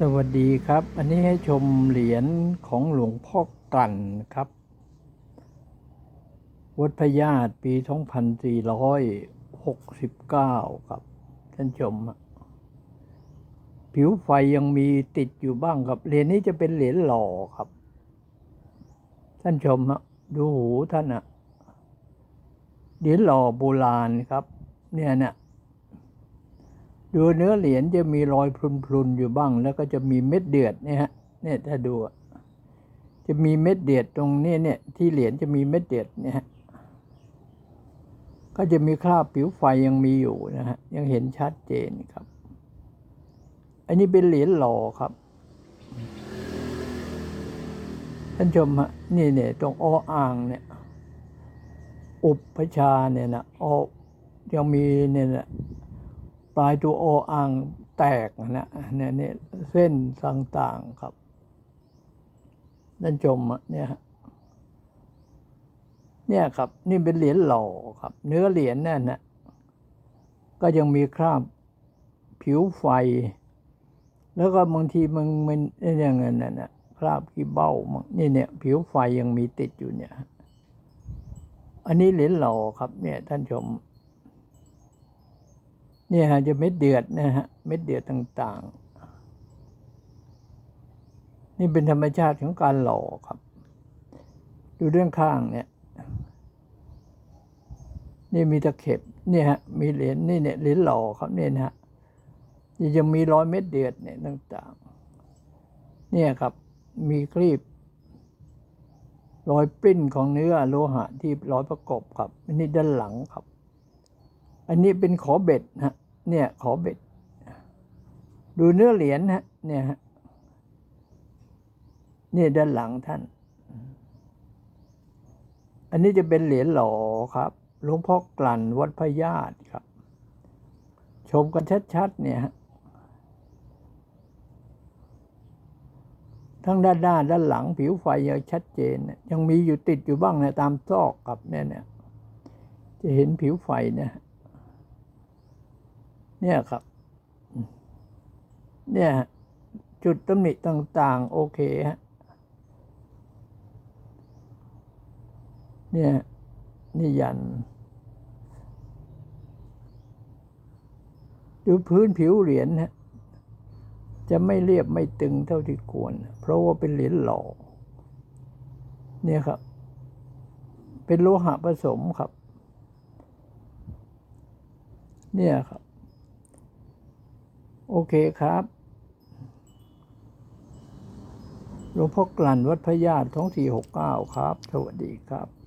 สวัสดีครับ อันนี้ให้ชมเหรียญของหลวงพ่อกลั่นครับ วัดพญาตปี 2469 ครับ ท่านชมฮะผิวไฟยังมีติดอยู่บ้างครับ เหรียญนี้จะเป็นเหรียญหล่อครับ ท่านชมฮะดูหูท่านอะเหรียญหล่อโบราณครับ เนี่ยเนี่ย ดูเนื้อเหรียญจะมีรอยพรุนๆอยู่บ้าง แล้วก็จะมีเม็ดเดือดเนี่ยฮะเนี่ยถ้าดู จะมีเม็ดเดือดตรงนี้เนี่ยที่เหรียญจะมีเม็ดเดือดเนี่ยฮะก็จะมีคราบผิวไฟยังมีอยู่นะฮะยังเห็นชัดเจนครับ อันนี้เป็นเหรียญหล่อครับท่านชมฮะนี่เนี่ยตรงออ่างเนี่ย อุปพชาเนี่ยนะอยังมีเนี่ยนะ ปลายตัวโออ่างแตกนะเนี่ยเนี่ยเส้นต่างๆครับด้านชมอะเนี่ยฮะเนี่ยครับ นี่เป็นเหรียญหล่อครับ เนื้อเหรียญนั่นนะก็ยังมีคราบผิวไฟ แล้วก็บางทีมันมันอย่างนั้นน่ะนะคราบขี้เบ้ามั่งนี่เนี่ย ผิวไฟยังมีติดอยู่เนี่ย อันนี้เหรียญหล่อครับ เนี่ยท่านชม เนี่ยฮะจะเม็ดเดือดนะฮะเม็ดเดือดต่าง ๆ นี่เป็นธรรมชาติของการหล่อครับ ดูเรื่องข้างเนี่ย นี่มีตะเข็บเนี่ยฮะมีเหรียญนี่เนี่ยเหรียญหล่อครับเนี่ยนะฮะยังมีรอยเม็ดเดือดเนี่ยต่างๆ เนี่ยครับมีครีบรอยปริ้นของเนื้อโลหะที่รอยประกบครับอันนี้ด้านหลังครับ อันนี้เป็นขอเบ็ดฮะ เนี่ยขอเบ็ด ดูเนื้อเหรียญฮะเนี่ยฮะนี่ด้านหลังท่าน อันนี้จะเป็นเหรียญหล่อครับหลวงพ่อกลั่นวัดพญาตครับ ชมกันชัดๆเนี่ยฮะทั้งด้านหน้าด้านหลังผิวไฟยังชัดเจนนยังมีอยู่ติดอยู่บ้างนะตามซอกครับเนี่ยเนี่ยจะเห็นผิวไฟนะ เนี่ยครับ เนี่ยจุดตำหนิต่าง ๆ โอเคฮะเนี่ยนี่ยัน ดูพื้นผิวเหรียญฮะจะไม่เรียบไม่ตึงเท่าที่ควร เพราะว่าเป็นเหรียญหล่อเนี่ยครับ เป็นโลหะผสมครับ เนี่ยครับ โอเคครับหลวงพ่อกลั่นวัดพระญาติท้องสี่หกเก้าครับ สวัสดีครับ